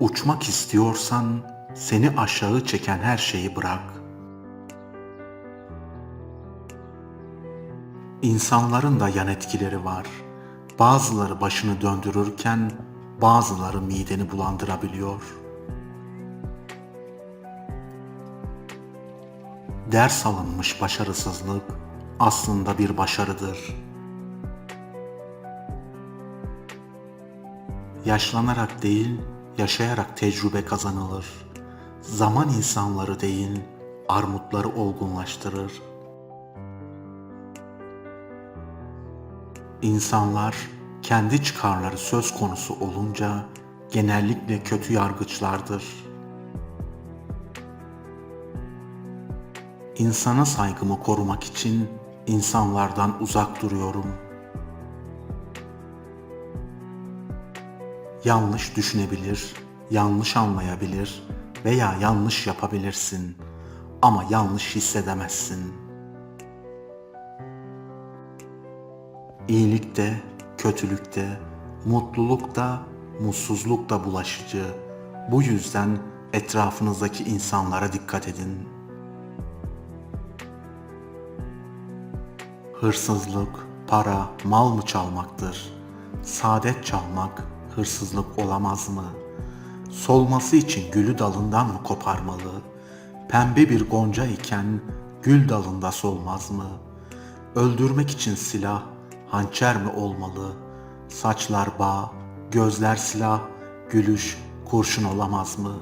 Uçmak istiyorsan seni aşağı çeken her şeyi bırak. İnsanların da yan etkileri var. Bazıları başını döndürürken bazıları mideni bulandırabiliyor. Ders alınmış başarısızlık aslında bir başarıdır. Yaşlanarak değil, yaşayarak tecrübe kazanılır. Zaman insanları değil, armutları olgunlaştırır. İnsanlar kendi çıkarları söz konusu olunca genellikle kötü yargıçlardır. İnsana saygımı korumak için insanlardan uzak duruyorum. Yanlış düşünebilir, yanlış anlayabilir veya yanlış yapabilirsin ama yanlış hissedemezsin. İyilik de, kötülük de, mutluluk da, mutsuzluk da bulaşıcı. Bu yüzden etrafınızdaki insanlara dikkat edin. Hırsızlık, para, mal mı çalmaktır? Saadet çalmak, hırsızlık olamaz mı? Solması için gülü dalından mı koparmalı? Pembe bir gonca iken gül dalında solmaz mı? Öldürmek için silah, hançer mi olmalı? Saçlar bağ, gözler silah, gülüş kurşun olamaz mı?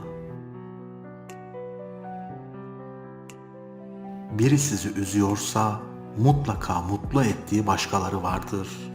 Biri sizi üzüyorsa mutlaka mutlu ettiği başkaları vardır.''